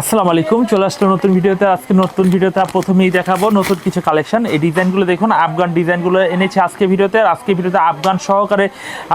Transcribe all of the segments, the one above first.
আসসালামু আলাইকুম, চলে আসলো নতুন ভিডিওতে। আজকে নতুন ভিডিওতে প্রথমেই দেখাবো নতুন কিছু কালেকশন এই ডিজাইনগুলো দেখুন, আফগান ডিজাইনগুলো এনেছে আজকে ভিডিওতে। আর আজকে ভিডিওতে আফগান সহকারে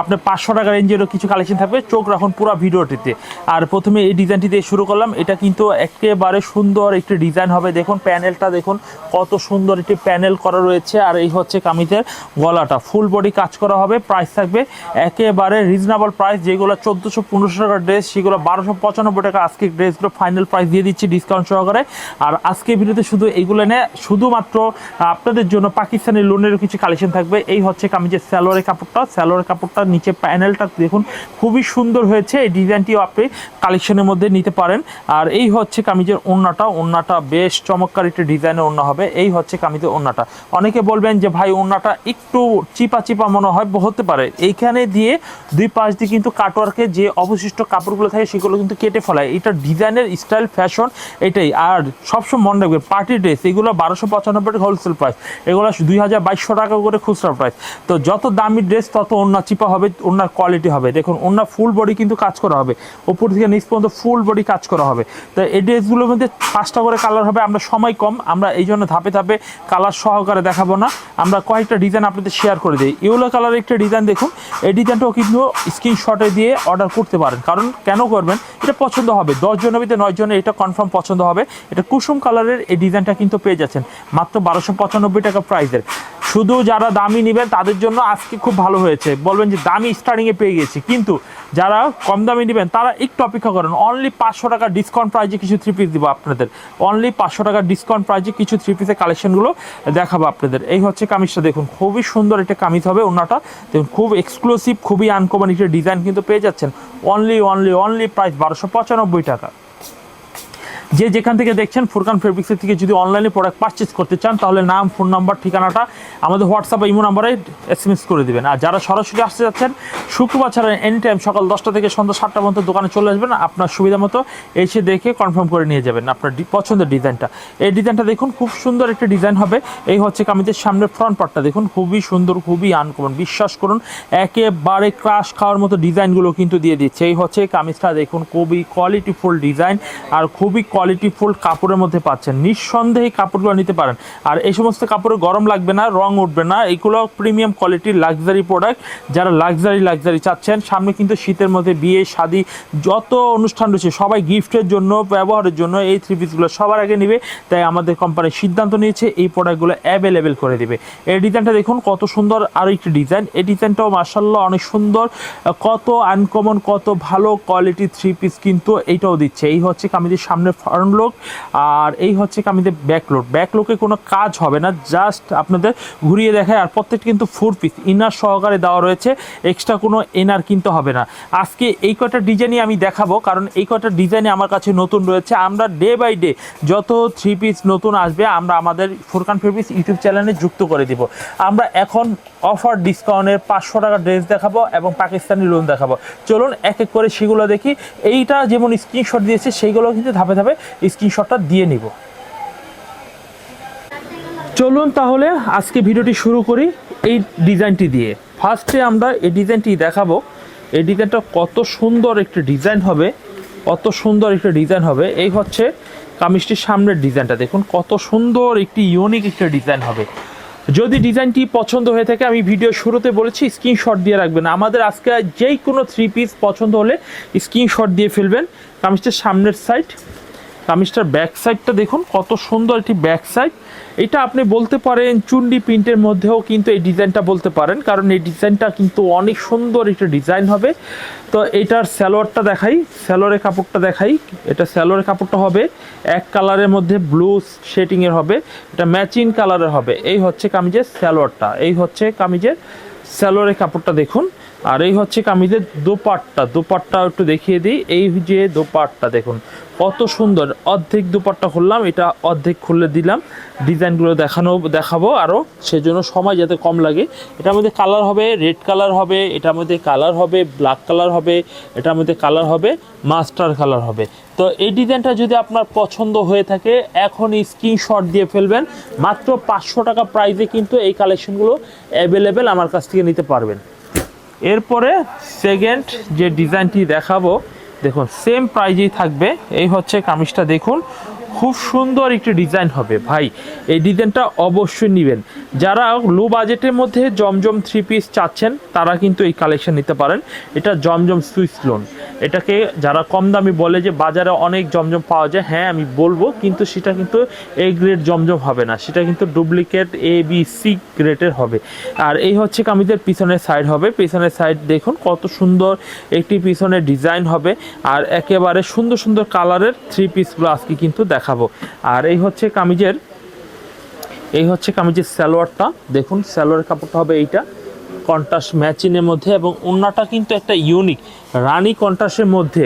আপনার পাঁচশো টাকা রেঞ্জেরও কিছু কালেকশন থাকবে। চোখ রাখুন পুরো ভিডিওটিতে। আর প্রথমে এই ডিজাইনটি দিয়ে শুরু করলাম। এটা কিন্তু একেবারে সুন্দর একটি ডিজাইন হবে। দেখুন প্যানেলটা দেখুন, কত সুন্দর একটি প্যানেল করা রয়েছে। আর এই হচ্ছে কামিজের গলাটা। ফুল বডি কাজ করা হবে প্রাইস থাকবে একেবারে রিজনেবল প্রাইস যেগুলো চোদ্দোশো পনেরোশো টাকার ড্রেস সেগুলো বারোশো পঁচানব্বই টাকা আজকে ড্রেসগুলো ফাইনাল প্রাইস দিয়ে দিচ্ছি ডিসকাউন্ট সহকারে। আর আজকে ভিডিওতে শুধু এইগুলো নিয়ে, শুধুমাত্র আপনাদের জন্য পাকিস্তানি লোনেরও কিছু কালেকশন থাকবে। এই হচ্ছে কামিজের স্যালোয়ারের কাপড়টা। স্যালোয়ারের কাপড়টা নিচে প্যানেলটা দেখুন, খুবই সুন্দর হয়েছে। এই ডিজাইনটিও আপনি কালেকশনের মধ্যে নিতে পারেন। আর এই হচ্ছে কামিজের ওড়নাটা। ওড়নাটা বেশ চমৎকার একটি ডিজাইনের ওড়না হবে। এই হচ্ছে কামিজের ওড়নাটা। অনেকে বলবেন যে, ভাই, ওড়নাটা একটু চিপা চিপা মনে হয় হতে পারে। এইখানে দিয়ে দুই পাশ দিয়ে কিন্তু কাটওয়ার্কে যে অবশিষ্ট কাপড়গুলো থাকে, সেগুলো কিন্তু কেটে ফেলায়। এটা ডিজাইনের স্টাইল ফ্যাশন এটাই। আর সবসময় মনে রাখবে পার্টি ড্রেস এগুলো বারোশো পঁচানব্বই টাকা হোলসেল প্রাইস এগুলো দুই হাজার বাইশশো টাকা করে খুচরা প্রাইস তো যত দামি ড্রেস তত ওনার চিপা হবে ওনার কোয়ালিটি হবে। দেখুন ওনার ফুল বডি কিন্তু কাজ করা হবে। উপর থেকে নিচ পর্যন্ত ফুল বডি কাজ করা হবে। তো এই ড্রেসগুলোর মধ্যে পাঁচটা করে কালার হবে, আমরা সময় কম। আমরা এই জন্য ধাপে ধাপে কালার সহকারে দেখাবো না। আমরা কয়েকটা ডিজাইন আপনাদের শেয়ার করে দিই। ইউলো কালারের একটা ডিজাইন দেখুন। এই ডিজাইনটাও কিন্তু স্ক্রিনশটে দিয়ে অর্ডার করতে পারেন। কারণ কেন করবেন? এটা পছন্দ হবে। দশ জনের ভিতরে নয় জনের এটা কনফার্ম পছন্দ হবে। এটা কুসুম কালারের এই ডিজাইনটা কিন্তু পেয়ে যাচ্ছেন। মাত্র বারোশো পঁচানব্বই টাকা প্রাইসের শুধু যারা দামি নেবেন, তাদের জন্য আজকে খুব ভালো হয়েছে। বলবেন যে দামি স্টার্টিংয়ে পেয়ে গেছি। কিন্তু যারা কম দামি নেবেন, তারা একটু অপেক্ষা করেন। অনলি পাঁচশো টাকা ডিসকাউন্ট প্রাইজে কিছু থ্রি পিস দিব আপনাদের। অনলি পাঁচশো টাকার ডিসকাউন্ট প্রাইজে কিছু থ্রি পিসের কালেকশনগুলো দেখাবো আপনাদের। এই হচ্ছে কামিজটা, দেখুন। খুবই সুন্দর একটা কামিজ হবে ওনাটা দেখুন, খুব এক্সক্লুসিভ খুবই আনকমন একটা ডিজাইন কিন্তু পেয়ে যাচ্ছেন। অনলি অনলি অনলি প্রাইস বারোশো পঁচানব্বই টাকা। যে যেখান থেকে দেখছেন ফুরকান ফেব্রিক্সের থেকে যদি অনলাইনে প্রোডাক্ট পারচেস করতে চান, তাহলে নাম ফোন নাম্বার ঠিকানাটা আমাদের হোয়াটসঅ্যাপ ইমো নাম্বারে এস এম এস করে দেবেন। আর যারা সরাসরি আসতে যাচ্ছেন, শুক্রবার ছাড়া এনি টাইম সকাল দশটা থেকে সন্ধ্যা সাতটা পর্যন্ত দোকানে চলে আসবেন। আপনার সুবিধা মতো এসে দেখে কনফার্ম করে নিয়ে যাবেন আপনার পছন্দের ডিজাইনটা এই ডিজাইনটা দেখুন, খুব সুন্দর একটা ডিজাইন হবে। এই হচ্ছে কামিজের সামনের ফ্রন্ট পার্টটা দেখুন, খুবই সুন্দর, খুবই আনকমন বিশ্বাস করুন, একেবারে ক্রাশ খাওয়ার মতো ডিজাইনগুলো কিন্তু দিয়ে দিচ্ছে। এই হচ্ছে কামিজটা দেখুন, খুবই কোয়ালিটিফুল ডিজাইন আর খুবই কোয়ালিটিফুল কাপড়ের মধ্যে পাচ্ছেন। নিঃসন্দেহে কাপড়গুলো নিতে পারেন। আর এই সমস্ত কাপড়ে গরম লাগবে না, রং উঠবে না। এইগুলো প্রিমিয়াম কোয়ালিটির লাক্সারি প্রোডাক্ট যারা লাক্সারি লাক্সারি চাচ্ছেন, সামনে কিন্তু শীতের মধ্যে বিয়ে, শাদি, যত অনুষ্ঠান রয়েছে, সবাই গিফটের জন্য, ব্যবহারের জন্য এই থ্রি পিসগুলো সবার আগে নেবে। তাই আমাদের কোম্পানি সিদ্ধান্ত নিয়েছে, এই প্রোডাক্টগুলো অ্যাভেলেবেল করে দিবে। এই ডিজাইনটা দেখুন, কত সুন্দর আর একটি ডিজাইন এই ডিজাইনটাও মার্শাল্লাহ অনেক সুন্দর। কত আনকমন কত ভালো কোয়ালিটির থ্রি পিস কিন্তু এইটাও দিচ্ছে। এই হচ্ছে কামিজের সামনে ফ্রন্ট লোক আর এই হচ্ছে কামিজের ব্যাক লোড ব্যাক লোকে কোনো কাজ হবে না জাস্ট আপনাদের ঘুরিয়ে দেখায়, আর প্রত্যেকটা কিন্তু ফোর পিস ইনার সহকারে দেওয়া রয়েছে এক্সট্রা কোনো এনার কিনতে হবে না। আজকে এই কটা ডিজাইনই আমি দেখাবো, কারণ এই কটা ডিজাইনই আমার কাছে নতুন রয়েছে। আমরা ডে বাই ডে যত থ্রি পিস নতুন আসবে, আমরা আমাদের ফুরকান পিস ইউটিউব চ্যানেলে যুক্ত করে দিব। আমরা এখন অফার, ডিসকাউন্টের পাঁচশো টাকা ড্রেস দেখাবো এবং পাকিস্তানি লোন দেখাবো। চলুন এক এক করে সেগুলো দেখি। এইটা যেমন স্ক্রিনশট দিয়েছে, সেইগুলো কিন্তু ধাপে ধাপে স্ক্রিনশটটা দিয়ে নিব। চলুন তাহলে আজকে ভিডিওটি শুরু করি এই ডিজাইনটি দিয়ে। ফার্স্টে আমরা এই ডিজাইনটি দেখাবো। এই ডিজাইনটা কত সুন্দর একটি ডিজাইন হবে, কত সুন্দর একটি ডিজাইন হবে। এই হচ্ছে কামিজটির সামনের ডিজাইনটা। দেখুন কত সুন্দর একটি, ইউনিক একটা ডিজাইন হবে। যদি ডিজাইনটি পছন্দ হয়ে থাকে, আমি ভিডিও শুরুতে বলেছি স্ক্রিনশট দিয়ে রাখবেন। আমাদের আজকে যেই কোনো থ্রি পিস পছন্দ হলে স্ক্রিনশট দিয়ে ফেলবেন। কামিজটার সামনের সাইড কামিজটার ব্যাক সাইডটা দেখুন, কত সুন্দর একটি ব্যাক সাইড এটা আপনি বলতে পারেন চুন্ডি প্রিন্টের মধ্যেও কিন্তু এই ডিজাইনটা বলতে পারেন, কারণ এই ডিজাইনটা কিন্তু অনেক সুন্দর একটা ডিজাইন হবে। তো এটার স্যালোয়ারটা দেখাই স্যালোয়ারের কাপড়টা দেখাই। এটা স্যালোয়ারের কাপড়টা হবে, এক কালারের মধ্যে ব্লু শেডিংয়ের হবে, এটা ম্যাচিং কালারের হবে। এই হচ্ছে কামিজের স্যালোয়ারটা এই হচ্ছে কামিজের স্যালোয়ারের কাপড়টা দেখুন। আর এই হচ্ছে কামিজের দোপাট্টা। দোপাট্টা একটু দেখিয়ে দিই। এই যে দোপাট্টা দেখুন, কত সুন্দর। অর্ধেক দুপাট্টা খুললাম, এটা অর্ধেক খুলে দিলাম। ডিজাইনগুলো দেখানো, দেখাবো আরও সেজন্য সময় যাতে কম লাগে। এটার মধ্যে কালার হবে, রেড কালার হবে, এটার মধ্যে কালার হবে, ব্ল্যাক কালার হবে, এটার মধ্যে কালার হবে, মাস্টার কালার হবে। তো এই ডিজাইনটা যদি আপনার পছন্দ হয়ে থাকে, এখনই স্ক্রিনশট দিয়ে ফেলবেন। মাত্র পাঁচশো টাকা প্রাইসে কিন্তু এই কালেকশনগুলো অ্যাভেলেবেল আমার কাছ থেকে নিতে পারবেন। এরপরে সেকেন্ড যে ডিজাইনটি দেখাবো দেখুন সেম প্রাইজেই থাকবে। এই হচ্ছে কামিজটা দেখুন। খুব সুন্দর একটি ডিজাইন হবে। ভাই, এই ডিজাইনটা অবশ্যই নেবেন। যারা লো বাজেটের মধ্যে জমজম থ্রি পিস চাচ্ছেন, তারা কিন্তু এই কালেকশন নিতে পারেন। এটা জমজম সুইস লোন এটাকে যারা কম দামি বলে যে বাজারে অনেক জমজম পাওয়া যায় হ্যাঁ আমি বলব, কিন্তু সেটা কিন্তু এ গ্রেড জমজম হবে না। সেটা কিন্তু ডুপ্লিকেট এ বি সি গ্রেডের হবে। আর এই হচ্ছে কামিজের পিছনের সাইড হবে। পিছনের সাইড দেখুন, কত সুন্দর একটি পিছনের ডিজাইন হবে। আর একেবারে সুন্দর সুন্দর কালারের থ্রি পিসগুলো আজকে কিন্তু দেখাবো। আর এই হচ্ছে কামিজের, এই হচ্ছে কামিজের স্যালোয়ারটা দেখুন স্যালোয়ার কাপড়টা হবে এইটা কন্ট্রাস্ট ম্যাচিংয়ের মধ্যে এবং অন্যটা কিন্তু একটা ইউনিক রানী কন্ট্রাস্টের মধ্যে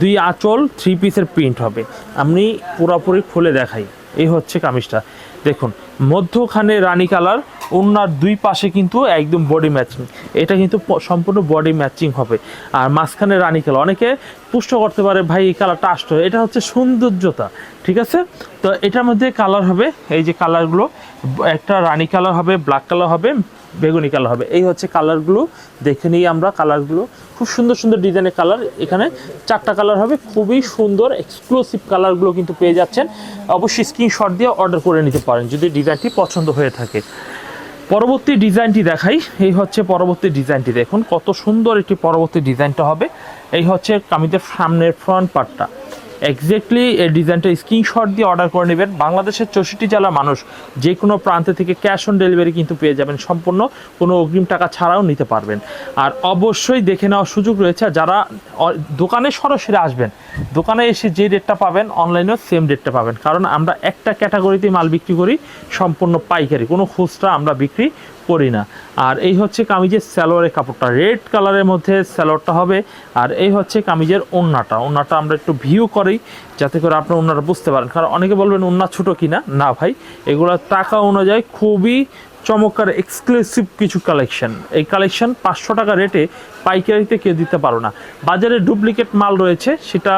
দুই আঁচল থ্রি পিসের প্রিন্ট হবে। আমি পুরোপুরি খুলে দেখাই। এই হচ্ছে কামিজটা। দেখুন, মধ্যখানে রানী কালার ওনার দুই পাশে কিন্তু একদম বডি ম্যাচিং এটা কিন্তু সম্পূর্ণ বডি ম্যাচিং হবে। আর মাঝখানে রানী কালার অনেকে পুষ্ট করতে পারে, ভাই, এই কালারটা আসতে এটা হচ্ছে সৌন্দর্যতা, ঠিক আছে? তো এটার মধ্যে কালার হবে, এই যে কালারগুলো একটা রানী কালার হবে ব্ল্যাক কালার হবে, বেগুনি কালার হবে। এই হচ্ছে কালারগুলো দেখে নিই আমরা কালারগুলো খুব সুন্দর সুন্দর ডিজাইনের কালার এখানে চারটা কালার হবে। খুবই সুন্দর এক্সক্লুসিভ কালারগুলো কিন্তু পেয়ে যাচ্ছেন। অবশ্যই স্ক্রিনশট দিয়ে অর্ডার করে নিতে পারেন, যদি ডিজাইনটি পছন্দ হয়ে থাকে। পরবর্তী ডিজাইনটি দেখাই। এই হচ্ছে পরবর্তী ডিজাইনটি দেখুন। কত সুন্দর একটি পরবর্তী ডিজাইনটা হবে। এই হচ্ছে কামিজের সামনের ফ্রন্ট পার্টটা এক্স্যাক্টলি এই ডিজাইনটা স্ক্রিনশট দিয়ে অর্ডার করে নেবেন। বাংলাদেশের চৌষট্টি জেলার মানুষ যে কোনো প্রান্ত থেকে ক্যাশ অন ডেলিভারি কিন্তু পেয়ে যাবেন। সম্পূর্ণ কোনো অগ্রিম টাকা ছাড়াও নিতে পারবেন। আর অবশ্যই দেখে নেওয়ার সুযোগ রয়েছে যারা দোকানে সরাসরি আসবেন, দোকানে এসে যে রেটটা পাবেন অনলাইনেও সেম রেটটা পাবেন। কারণ আমরা একটা ক্যাটাগরিতে মাল বিক্রি করি, সম্পূর্ণ পাইকারি। কোনো খুচরা আমরা বিক্রি করি না। আর এই হচ্ছে কামিজের স্যালোয়ারের কাপড়টা। রেড কালারের মধ্যে স্যালোয়ারটা হবে। আর এই হচ্ছে কামিজের ওন্নাটা। ওন্নাটা আমরা একটু ভিউ করি, যাতে করে আপনার ওন্নাটা বুঝতে পারেন। কারণ অনেকে বলবেন, ওন্না ছোটো কিনা? না ভাই, এগুলো টাকা অনুযায়ী খুবই চমৎকার এক্সক্লুসিভ কিছু কালেকশন এই কালেকশন পাঁচশো টাকা রেটে পাইকারিতে কেউ দিতে পারো না। বাজারে ডুপ্লিকেট মাল রয়েছে, সেটা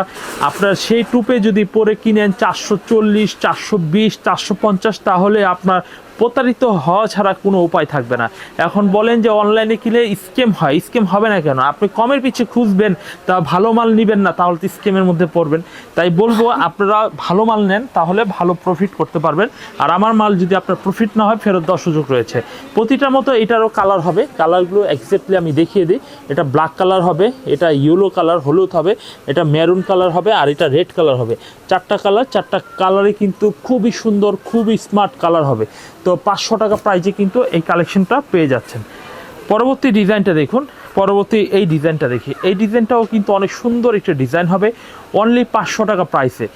আপনার সেই টুপে যদি পরে কিনেন চারশো চল্লিশ, চারশো বিশ, চারশো পঞ্চাশ, তাহলে আপনার প্রতারিত হওয়া ছাড়া কোনো উপায় থাকবে না। এখন বলেন যে অনলাইনে কিনে স্কেম হয় স্কেম হবে না কেন? আপনি কমের পিছে খুঁজবেন, তা ভালো মাল নেবেন না, তাহলে তো স্কেমের মধ্যে পড়বেন। তাই বলব, আপনারা ভালো মাল নেন, তাহলে ভালো প্রফিট করতে পারবেন। আর আমার মাল যদি আপনার প্রফিট না হয়, ফেরত দেওয়ার সুযোগ রয়েছে। প্রতিটার মতো এটারও কালার হবে। কালারগুলো এক্স্যাক্টলি আমি দেখিয়ে দিই। এটা ব্ল্যাক কালার হবে, এটা ইয়েলো কালার হলুদ হবে, এটা মেরুন কালার হবে আর এটা রেড কালার হবে। চারটা কালার চারটা কালারে কিন্তু খুবই সুন্দর, খুবই স্মার্ট কালার হবে। তো পাঁচশো টাকা প্রাইজে কিন্তু এই কালেকশনটা পেয়ে যাচ্ছেন। পরবর্তী ডিজাইনটা দেখুন। পরবর্তী এই ডিজাইনটা দেখি। এই ডিজাইনটাও কিন্তু অনেক সুন্দর একটা ডিজাইন হবে। অনলি পাঁচশো টাকা প্রাইসে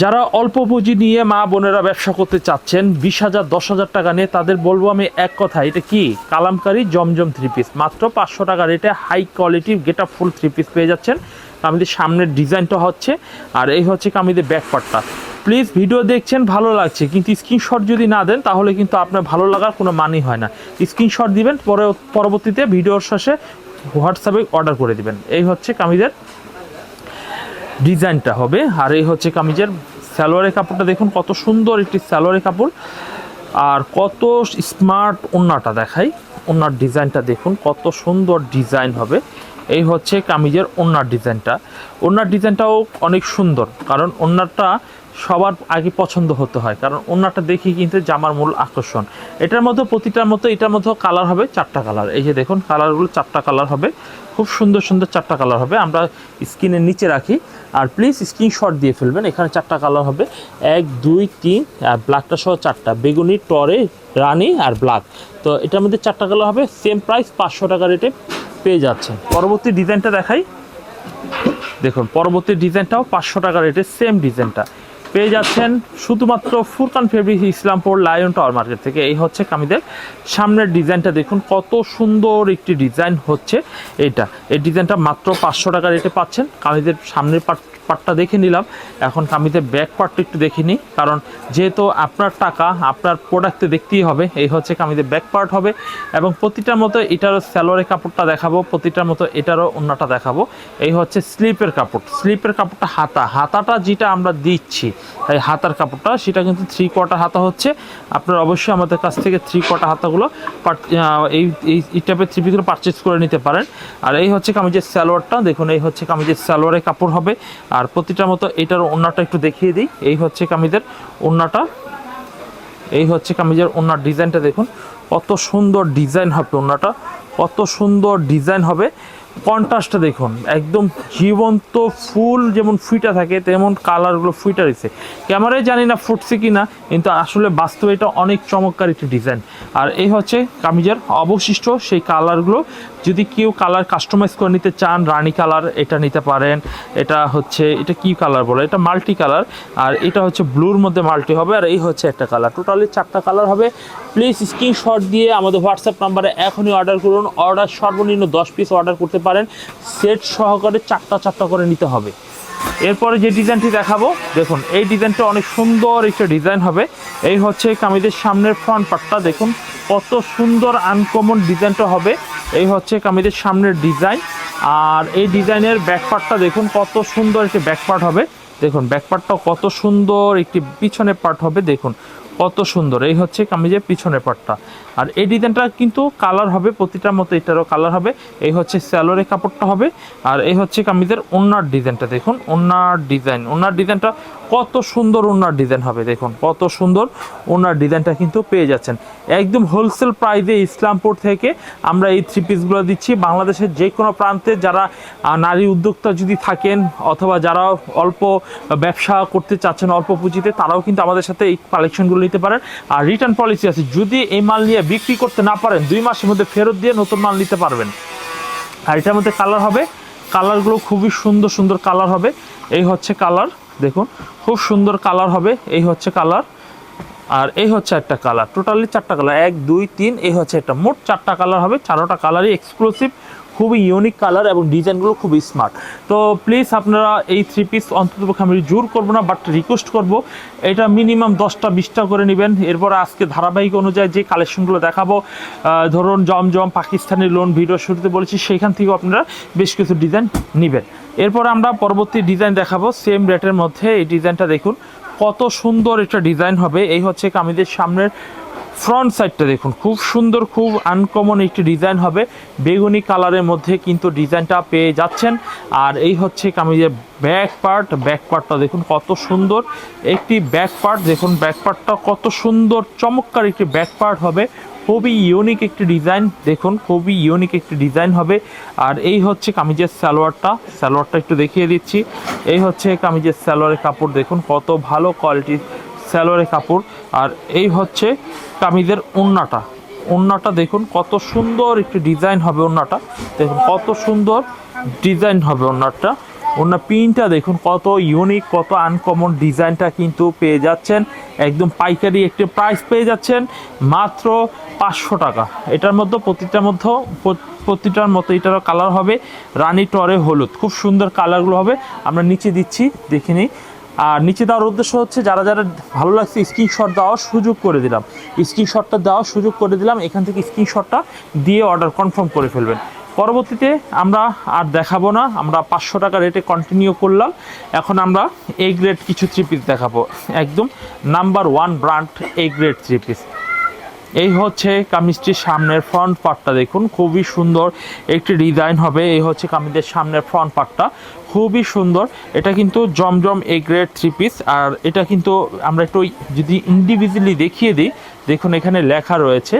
যারা অল্প পুঁজি নিয়ে মা বোনেরা ব্যবসা করতে চাচ্ছেন, বিশ হাজার, দশ হাজার টাকা নিয়ে তাদের বলব আমি এক কথা, এটা কি? কালামকারি জমজম থ্রি পিস মাত্র পাঁচশো টাকা রেটে হাই কোয়ালিটির গেট ফুল থ্রি পিস পেয়ে যাচ্ছেন। কামিদের সামনের ডিজাইনটা হচ্ছে, আর এই হচ্ছে কামিদের ব্যাক পার্টটা প্লিজ ভিডিও দেখছেন, ভালো লাগছে, কিন্তু স্ক্রিনশট যদি না দেন, তাহলে কিন্তু আপনার ভালো লাগার কোনো মানই হয় না। স্ক্রিনশট দিবেন, পরে পরবর্তীতে ভিডিওর শেষে হোয়াটসঅ্যাপে অর্ডার করে দিবেন। এই হচ্ছে কামিজের ডিজাইনটা হবে। আর এই হচ্ছে কামিজের সালোয়ারের কাপড়টা। দেখুন কত সুন্দর একটি সালোয়ারের কাপড়। আর কত স্মার্ট ওন্নাটা দেখাই। ওন্নার ডিজাইনটা দেখুন, কত সুন্দর ডিজাইন হবে। এই হচ্ছে কামিজের ওন্নার ডিজাইনটা। ওন্নার ডিজাইনটাও অনেক সুন্দর, কারণ ওন্নারটা সবার আগে পছন্দ হতে হয়। কারণ ওন্নাটা দেখি কিন্তু জামার মূল আকর্ষণ। এটার মধ্যে প্রতিটার মতো এটার মধ্যেও কালার হবে চারটা কালার এই যে দেখুন কালারগুলো চারটা কালার হবে। খুব সুন্দর সুন্দর চারটা কালার হবে। আমরা স্ক্রিনের নিচে রাখি। আর প্লিজ স্ক্রিনশট দিয়ে ফেলবেন, এখানে চারটা কালার হবে। এক, দুই, তিন আর ব্ল্যাকটা সহ চারটা। বেগুনি, টরে, রানি আর ব্ল্যাক তো এটার মধ্যে চারটা কালার হবে সেম প্রাইস পাঁচশো টাকা রেটে পেয়ে যাচ্ছে পরবর্তী ডিজাইনটা দেখাই। দেখুন, পরবর্তী ডিজাইনটাও পাঁচশো টাকা রেটে সেম ডিজাইনটা পেয়ে যাচ্ছেন শুধুমাত্র Furkan fabric Islampur lion tower market থেকে। এই হচ্ছে কামিদের সামনের ডিজাইনটা দেখুন, কত সুন্দর একটি ডিজাইন হচ্ছে এটা এই ডিজাইনটা মাত্র পাঁচশো টাকা রেটে পাচ্ছেন। কামিদের সামনের পাট পার্টটা দেখে নিলাম। এখন কামিজের ব্যাক পার্টটা একটু দেখে নিই, কারণ যেহেতু আপনার টাকা, আপনার প্রোডাক্টে দেখতেই হবে, এই হচ্ছে কামিজের ব্যাক পার্ট হবে এবং প্রতিটার মতো এটারও স্যালোয়ারের কাপড়টা দেখাবো, প্রতিটার মতো এটারও অন্যটা দেখাবো। এই হচ্ছে স্লিপের কাপড়, স্লিপের কাপড়টা হাতা, হাতাটা যেটা আমরা দিচ্ছি, এই হাতার কাপড়টা, সেটা কিন্তু থ্রি কোয়ার্টার হাতা হচ্ছে। আপনারা অবশ্যই আমাদের কাছ থেকে থ্রি কোয়ার্টার হাতাগুলো এই এই এই টাইপের থ্রি পিসগুলো পারচেস করে নিতে পারেন। আর এই হচ্ছে কামিজের স্যালোয়ারটা দেখুন, এই হচ্ছে কামিজের স্যালোয়ারের কাপড় হবে। আর প্রতিটা মতো এটার ওনাটা একটু দেখিয়ে দিই। এই হচ্ছে কামিজের ওনাটা এই হচ্ছে কামিজের ওনার ডিজাইনটা দেখুন। কত সুন্দর ডিজাইন হবে ওনাটা কত সুন্দর ডিজাইন হবে। কন্ট্রাস্টটা দেখুন, একদম জীবন্ত ফুল যেমন ফুইটা থাকে, তেমন কালারগুলো ফুইটা রয়েছে। ক্যামেরায় জানি না ফুটছে কি না কিন্তু আসলে বাস্তবে এটা অনেক চমৎকার একটি ডিজাইন। আর এই হচ্ছে কামিজের অবশিষ্ট সেই কালারগুলো। যদি কেউ কালার কাস্টমাইজ করে নিতে চান, রানী কালার এটা নিতে পারেন, এটা হচ্ছে, এটা কি কালার বলে? এটা মাল্টি কালার, আর এটা হচ্ছে ব্লুর মধ্যে মাল্টি হবে, আর এই হচ্ছে একটা কালার। টোটালি চারটা কালার হবে। প্লিজ স্ক্রিনশট দিয়ে আমাদের হোয়াটসঅ্যাপ নাম্বারে এখনই অর্ডার করুন। অর্ডার সর্বনিম্ন দশ পিস অর্ডার করতে পারেন সেট সহকারে চারটা চারটা করে নিতে হবে। এরপরে যে ডিজাইনটি দেখাবো, দেখুন, এই ডিজাইনটা অনেক সুন্দর একটা ডিজাইন হবে। এই হচ্ছে কামিজের সামনের ফ্রন্ট পার্টটা দেখুন, কত সুন্দর আনকমন ডিজাইনটা হবে। এই হচ্ছে কামিজের সামনের ডিজাইন। আর এই ডিজাইনের ব্যাক পার্টটা দেখুন, কত সুন্দর একটি ব্যাক পার্ট হবে। দেখুন ব্যাক পার্টটা কত সুন্দর, একটি পিছনের পার্ট হবে, দেখুন, কত সুন্দর। এই হচ্ছে কামিজের পিছনের পার্টটা আর এই ডিজাইনটা কিন্তু কালার হবে, প্রতিটার মতো এটারও কালার হবে। এই হচ্ছে স্যালোরের কাপড়টা হবে, আর এই হচ্ছে কামিজের ওনার ডিজাইনটা, দেখুন, ওনার ডিজাইন। ওনার ডিজাইনটা কত সুন্দর, ওনার ডিজাইন হবে, দেখুন, কত সুন্দর, ওনার ডিজাইনটা কিন্তু পেয়ে যাচ্ছেন। একদম হোলসেল প্রাইসে ইসলামপুর থেকে আমরা এই থ্রি পিসগুলো দিচ্ছি। বাংলাদেশের যে কোনো প্রান্তে যারা নারী উদ্যোক্তা যদি থাকেন অথবা যারা অল্প ব্যবসা করতে চাচ্ছেন অল্প পুঁজিতে, তারাও কিন্তু আমাদের সাথে এই কালেকশনগুলো নিতে পারেন। আর রিটার্ন পলিসি আছে, যদি এই মাল নিয়ে বিক্রি করতে না পারেন, দুই মাসের মধ্যে ফেরত দিয়ে নতুন মাল নিতে পারবেন। আর এটার মধ্যে কালার হবে কালারগুলো খুবই সুন্দর সুন্দর কালার হবে। এই হচ্ছে কালার দেখুন, খুব সুন্দর কালার হবে, এই হচ্ছে কালার আর এই হচ্ছে একটা কালার। টোটালি চারটা কালার। এক, দুই, তিন, এই হচ্ছে একটা মোট চারটা কালার হবে। চারোটা কালারই এক্সক্লুসিভ খুবই ইউনিক কালার এবং ডিজাইনগুলো খুবই স্মার্ট তো প্লিজ আপনারা এই থ্রি পিস অন্তত আমি জোর করব না বাট রিকোয়েস্ট করব। এটা মিনিমাম দশটা, বিশটা করে নেবেন। এরপর আজকে ধারাবাহিক অনুযায়ী যে কালেকশনগুলো দেখাবো ধরুন জমজম পাকিস্তানি লোন ভিডিও শুরুতে বলেছি সেখান থেকেও আপনারা বেশ কিছু ডিজাইন নেবেন। এরপর আমরা পরবর্তী ডিজাইন দেখাবো। সেম রেটের মধ্যে এই ডিজাইনটা দেখুন। কত সুন্দর এটা ডিজাইন হবে। এই হচ্ছে কামিজের সামনের ফ্রন্ট সাইডটা দেখুন। খুব সুন্দর, খুব আনকমন একটি ডিজাইন হবে। বেগুনি কালারের মধ্যে কিন্তু ডিজাইনটা পেয়ে যাচ্ছেন। আর এই হচ্ছে কামিজের ব্যাক পার্ট ব্যাক পার্টটা দেখুন কত সুন্দর। একটি ব্যাক পার্ট দেখুন ব্যাক পার্টটা কত সুন্দর, চমৎকার একটি ব্যাক পার্ট হবে। খুবই ইউনিক একটি ডিজাইন দেখুন, খুবই ইউনিক একটি ডিজাইন হবে। আর এই হচ্ছে কামিজের সালোয়ারটা। সালোয়ারটা একটু দেখিয়ে দিচ্ছি। এই হচ্ছে কামিজের সালোয়ারের কাপড়। দেখুন, কত ভালো কোয়ালিটির সালোয়ারের কাপড়। আর এই হচ্ছে কামিজের ওন্নাটা ওন্নাটা দেখুন, কত সুন্দর একটি ডিজাইন হবে ওন্নাটা দেখুন, কত সুন্দর ডিজাইন হবে ওন্নাটা ওনার পিনটা দেখুন, কত ইউনিক কত আনকমন ডিজাইনটা কিন্তু পেয়ে যাচ্ছেন। একদম পাইকারি একটি প্রাইস পেয়ে যাচ্ছেন, মাত্র পাঁচশো টাকা। এটার মধ্যে প্রতিটার মধ্যে প্রতিটার মতো এটারও কালার হবে, রানি টরে হলুদ। খুব সুন্দর কালারগুলো হবে, আমরা নিচে দিচ্ছি, দেখে নিই। আর নিচে দেওয়ার উদ্দেশ্য হচ্ছে, যারা যারা ভালো লাগছে স্ক্রিনশট দেওয়ার সুযোগ করে দিলাম। স্ক্রিনশটটা দেওয়ার সুযোগ করে দিলাম, এখান থেকে স্ক্রিনশটটা দিয়ে অর্ডার কনফার্ম করে ফেলবেন। পরবর্তীতে আমরা আর দেখাবো না। আমরা পাঁচশো টাকা রেটে কন্টিনিউ করলাম। এখন আমরা এ গ্রেড কিছু থ্রি পিস দেখাবো। একদম number one brand A grade three piece এই হচ্ছে কামিজটির সামনের ফ্রন্ট পার্টটা দেখুন। খুবই সুন্দর একটি ডিজাইন হবে। এই হচ্ছে কামিজের সামনের ফ্রন্ট পার্টটা খুবই সুন্দর। এটা কিন্তু Zamzam A grade three piece আর এটা কিন্তু আমরা একটু যদি ইন্ডিভিজুয়ালি দেখিয়ে দিই, দেখুন এখানে লেখা রয়েছে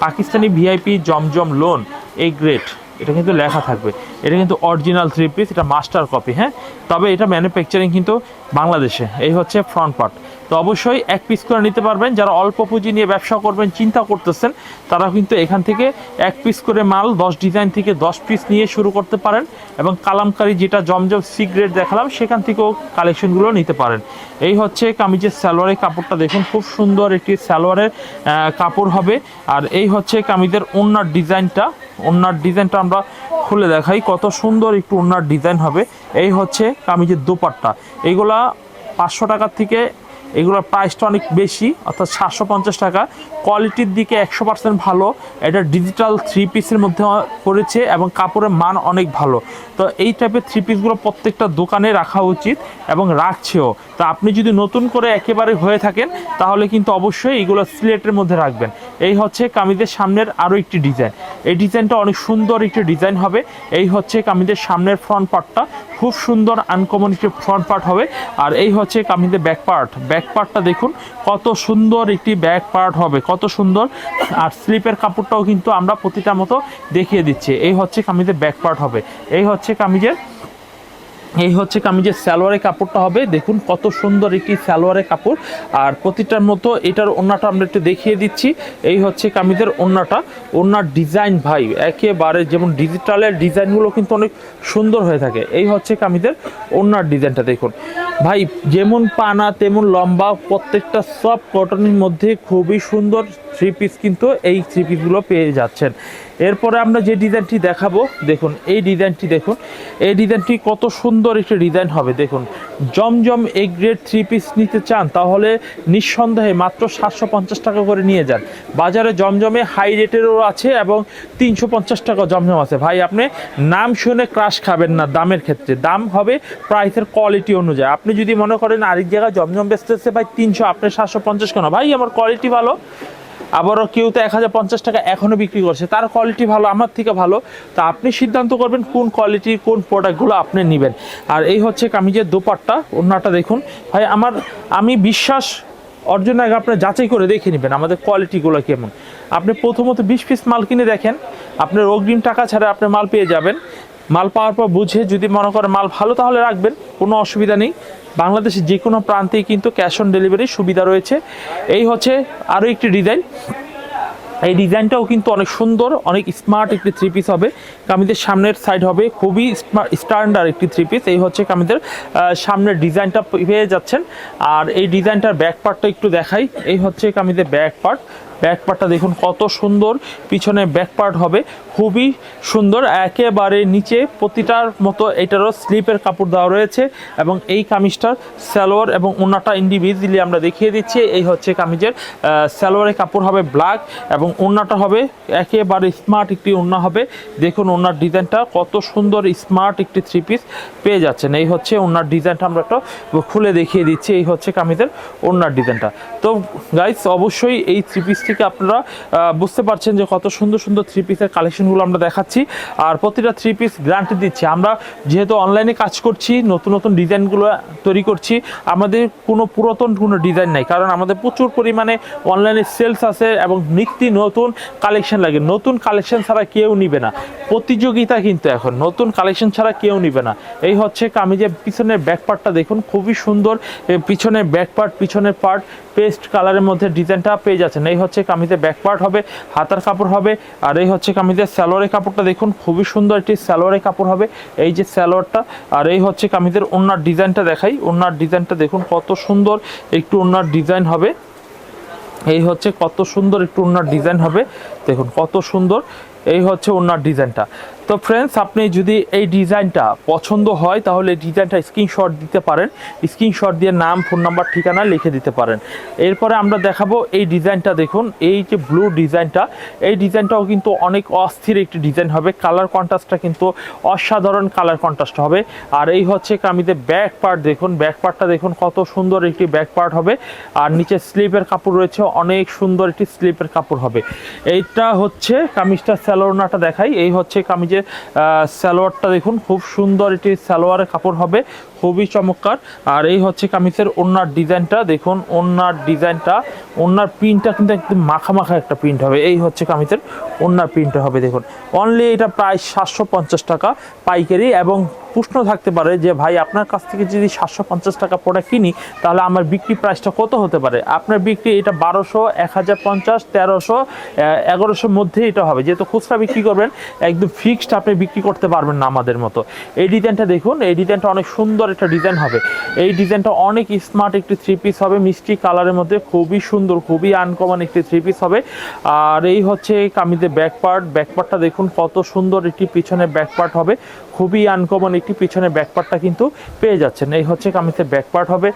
Pakistani VIP Zamzam lawn A great এটা কিন্তু লেখা থাকবে। এটা কিন্তু অরিজিনাল থ্রি পিস এটা মাস্টার কপি হ্যাঁ? তবে এটা ম্যানুফ্যাকচারিং কিন্তু বাংলাদেশে। এই হচ্ছে ফ্রন্ট পার্ট তো অবশ্যই এক পিস করে নিতে পারবেন। যারা অল্প পুঁজি নিয়ে ব্যবসা করবেন, চিন্তা করতেছেন তারা কিন্তু এখান থেকে এক পিস করে মাল, দশ ডিজাইন থেকে দশ পিস নিয়ে শুরু করতে পারেন এবং কালামকারি যেটা জমজম সিগ্রেট দেখালাম, সেখান থেকেও কালেকশনগুলো নিতে পারেন। এই হচ্ছে কামিজের সালোয়ারের কাপড়টা দেখুন, খুব সুন্দর একটি সালোয়ারের কাপড় হবে। আর এই হচ্ছে কামিজের ওনার ডিজাইনটা। ওনার ডিজাইনটা আমরা খুলে দেখাই, কত সুন্দর একটু ওনার ডিজাইন হবে। এই হচ্ছে কামিজের দোপাট্টা। এইগুলা পাঁচশো টাকার থেকে এগুলোর প্রাইসটা অনেক বেশি, অর্থাৎ সাতশো পঞ্চাশ টাকা। কোয়ালিটির দিকে একশো পার্সেন্ট ভালো। এটা ডিজিটাল থ্রি পিসের মধ্যে পড়েছে এবং কাপড়ের মান অনেক ভালো। তো এই টাইপের থ্রি পিসগুলো প্রত্যেকটা দোকানে রাখা উচিত এবং রাখছেও। তো আপনি যদি নতুন করে একেবারে হয়ে থাকেন, তাহলে কিন্তু অবশ্যই এগুলো সিলেটের মধ্যে রাখবেন। এই হচ্ছে কামিজের সামনের আরও একটি ডিজাইন। এই ডিজাইনটা অনেক সুন্দর একটি ডিজাইন হবে। এই হচ্ছে কামিজের সামনের ফ্রন্ট পার্টটা খুব সুন্দর আনকমন একটি ফ্রন্ট পার্ট হবে। আর এই হচ্ছে কামিজের ব্যাক পার্ট ব্যাক পার্টটা দেখুন, কত সুন্দর একটি ব্যাক পার্ট হবে, কত সুন্দর। আর স্লিপের কাপড়টাও কিন্তু আমরা প্রতিটা মতো দেখিয়ে দিচ্ছি। এই হচ্ছে কামিজের ব্যাক পার্ট হবে। এই হচ্ছে কামিজের এই হচ্ছে কামিজের সালোয়ারের কাপড়টা হবে, দেখুন কত সুন্দর একটি সালোয়ারের কাপড়। আর প্রতিটার মতো এটার ওন্নাটা আমরা একটু দেখিয়ে দিচ্ছি। এই হচ্ছে কামিজের ওন্নাটা। ওন্নার ডিজাইন ভাই, একেবারে যেমন ডিজিটালের ডিজাইনগুলো কিন্তু অনেক সুন্দর হয়ে থাকে। এই হচ্ছে কামিজের ওন্নার ডিজাইনটা দেখুন। ভাই, যেমন পানা, তেমন লম্বা, প্রত্যেকটা সব কটনের মধ্যে খুবই সুন্দর থ্রি পিস কিন্তু এই থ্রি পিসগুলো পেয়ে যাচ্ছেন। এরপরে আমরা যে ডিজাইনটি দেখাবো, দেখুন, এই ডিজাইনটি দেখুন। এই ডিজাইনটি কত সুন্দর একটি ডিজাইন হবে, দেখুন। Zamzam A grade three piece নিতে চান, তাহলে নিঃসন্দেহে মাত্র সাতশো পঞ্চাশ টাকা করে নিয়ে যান। বাজারে জমজমে হাই রেটেরও আছে এবং তিনশো পঞ্চাশ টাকা জমজম আছে। ভাই, আপনি নাম শুনে ক্রাশ খাবেন না দামের ক্ষেত্রে। দাম হবে প্রাইসের কোয়ালিটি অনুযায়ী। আপনি যদি মনে করেন আরেক জায়গায় জমজম বেচতেছে ভাই তিনশো, আপনি সাতশো পঞ্চাশ কেন? ভাই, আমার কোয়ালিটি ভালো। আবারও কেউ তো এক হাজার পঞ্চাশ টাকা এখনও বিক্রি করছে। তার কোয়ালিটি ভালো, আমার থেকে ভালো। তা আপনি সিদ্ধান্ত করবেন কোন কোয়ালিটি কোন প্রোডাক্টগুলো আপনি নেবেন। আর এই হচ্ছে কামিজের দোপাট্টা অন্যটা দেখুন। ভাই, আমার, আমি বিশ্বাস অর্জনের আগে আপনার যাচাই করে দেখে নেবেন আমাদের কোয়ালিটিগুলো কেমন। আপনি প্রথমত বিশ পিস মাল কিনে দেখেন। আপনার অগ্রিম টাকা ছাড়া আপনি মাল পেয়ে যাবেন। মাল পাওয়ার পর বুঝে যদি মনে করেন মাল ভালো, তাহলে রাখবেন, কোনো অসুবিধা নেই। বাংলাদেশের যে কোনো প্রান্তেই কিন্তু ক্যাশ অন ডেলিভারির সুবিধা রয়েছে। এই হচ্ছে আরও একটি ডিজাইন। এই ডিজাইনটাও কিন্তু অনেক সুন্দর, অনেক স্মার্ট একটি থ্রি পিস হবে। কামিদের সামনের সাইড হবে, খুবই স্ট্যান্ডার্ড একটি থ্রি পিস এই হচ্ছে কামিদের সামনের ডিজাইনটা পেয়ে যাচ্ছেন। আর এই ডিজাইনটার ব্যাক পার্টটা একটু দেখাই। এই হচ্ছে কামিদের ব্যাক পার্ট ব্যাক পার্টটা দেখুন কত সুন্দর। পিছনে ব্যাক পার্ট হবে খুবই সুন্দর। একেবারে নিচে প্রতিটার মতো এটারও স্লিপের কাপড় দেওয়া রয়েছে এবং এই কামিজটার সালোয়ার এবং ওনাটা ইন্ডিভিজুয়ালি আমরা দেখিয়ে দিচ্ছি। এই হচ্ছে কামিজের আহ, সালোয়ারের কাপড় হবে ব্ল্যাক এবং ওনাটা হবে একেবারে স্মার্ট একটি ওনা হবে। দেখুন ওনার ডিজাইনটা কত সুন্দর স্মার্ট একটি থ্রি পিস পেয়ে যাচ্ছেন। এই হচ্ছে ওনার ডিজাইনটা আমরা একটা খুলে দেখিয়ে দিচ্ছি। এই হচ্ছে কামিজের ওনার ডিজাইনটা। তো গাইস অবশ্যই এই থ্রি পিস থেকে আপনারা বুঝতে পারছেন যে কত সুন্দর সুন্দর থ্রি পিসের কালেকশনগুলো আমরা দেখাচ্ছি। আর প্রতিটা থ্রি পিস গ্যারান্টি দিচ্ছি। আমরা যেহেতু অনলাইনে কাজ করছি, নতুন নতুন ডিজাইনগুলো তৈরি করছি, আমাদের কোনো পুরাতন কোনো ডিজাইন নাই। কারণ আমাদের প্রচুর পরিমাণে অনলাইনে সেলস আছে এবং নিত্য নতুন কালেকশন লাগে। নতুন কালেকশন ছাড়া কেউ নিবে না। প্রতিযোগিতা কিন্তু এখন। নতুন কালেকশন ছাড়া কেউ নিবে না। এই হচ্ছে কামিজের পিছনের ব্যাক পার্টটা দেখুন, খুবই সুন্দর পিছনের ব্যাক পার্ট পিছনের পার্ট পেস্ট কালারের মধ্যে ডিজাইনটা পেয়ে যাচ্ছেন। এই হচ্ছে কামিজের ব্যাক পার্ট হবে, হাতার কাপড় হবে, আর এই হচ্ছে কামিজে স্যালোয়ারের কাপড়টা দেখুন, খুবই সুন্দর একটি স্যালোয়ারের কাপড় হবে, এই যে স্যালোয়ারটা আর এই হচ্ছে কামিজের ওনার ডিজাইনটা দেখাই ওনার ডিজাইনটা দেখুন কত সুন্দর একটু ওনার ডিজাইন হবে, এই হচ্ছে কত সুন্দর একটু ওনার ডিজাইন হবে, দেখুন কত সুন্দর, এই হচ্ছে ওনার ডিজাইনটা। তো ফ্রেন্ডস আপনি যদি এই ডিজাইনটা পছন্দ হয়, তাহলে ডিজাইনটা স্ক্রিনশট দিতে পারেন। স্ক্রিনশট দিয়ে নাম ফোন নাম্বার ঠিকানা লিখে দিতে পারেন। এরপরে আমরা দেখাবো এই ডিজাইনটা দেখুন, এই যে ব্লু ডিজাইনটা এই ডিজাইনটাও কিন্তু অনেক অস্থির একটি ডিজাইন হবে। কালার কন্ট্রাস্টটা কিন্তু অসাধারণ কালার কন্ট্রাস্ট হবে। আর এই হচ্ছে কামিজের ব্যাক পার্ট দেখুন ব্যাক পার্টটা দেখুন কত সুন্দর একটি ব্যাক পার্ট হবে। আর নিচে স্লিপের কাপড় রয়েছে, অনেক সুন্দর একটি স্লিপের কাপড় হবে। এইটা হচ্ছে কামিজটা স্যালোনাটা দেখাই, এই হচ্ছে কামিজের আহ, সালোয়ারটা দেখুন খুব সুন্দর এটি সালোয়ারের কাপড় হবে। খুবই চমৎকার। আর এই হচ্ছে কামিজের ওনার ডিজাইনটা। দেখুন ওনার ডিজাইনটা ওনার প্রিন্টটা কিন্তু একদম মাখা মাখা একটা প্রিন্ট হবে। এই হচ্ছে কামিজের ওনার প্রিন্টটা হবে, দেখুন। অনলি এটা প্রায় সাতশো পঞ্চাশ টাকা পাইকারি এবং প্রশ্ন থাকতে পারে যে, ভাই, আপনার কাছ থেকে যদি সাতশো পঞ্চাশ টাকা প্রোডাক্ট কিনি, তাহলে আমার বিক্রি প্রাইসটা কত হতে পারে? আপনার বিক্রি এটা বারোশো, এক হাজার পঞ্চাশ, তেরোশো এগারোশোর মধ্যে এটা হবে। যেহেতু খুচরা বিক্রি করবেন, একদম ফিক্সড আপনি বিক্রি করতে পারবেন না আমাদের মতো। এই ডিজাইনটা দেখুন, এই ডিজাইনটা অনেক সুন্দর একটা ডিজাইন হবে। এই ডিজাইনটা অনেক স্মার্ট একটি থ্রি পিস হবে। মিষ্টি কালারের মধ্যে খুবই সুন্দর, খুবই আনকমন একটি থ্রি পিস হবে। আর এই হচ্ছে কামিজের ব্যাক পার্ট ব্যাক পার্টটা দেখুন কত সুন্দর একটি পিছনে ব্যাক পার্ট হবে। খুবই আনকমন একটি পিছনে ব্যাক পার্টটা কিন্তু পেয়ে যাচ্ছেন। এই হচ্ছে কামিজের ব্যাক পার্ট হবে।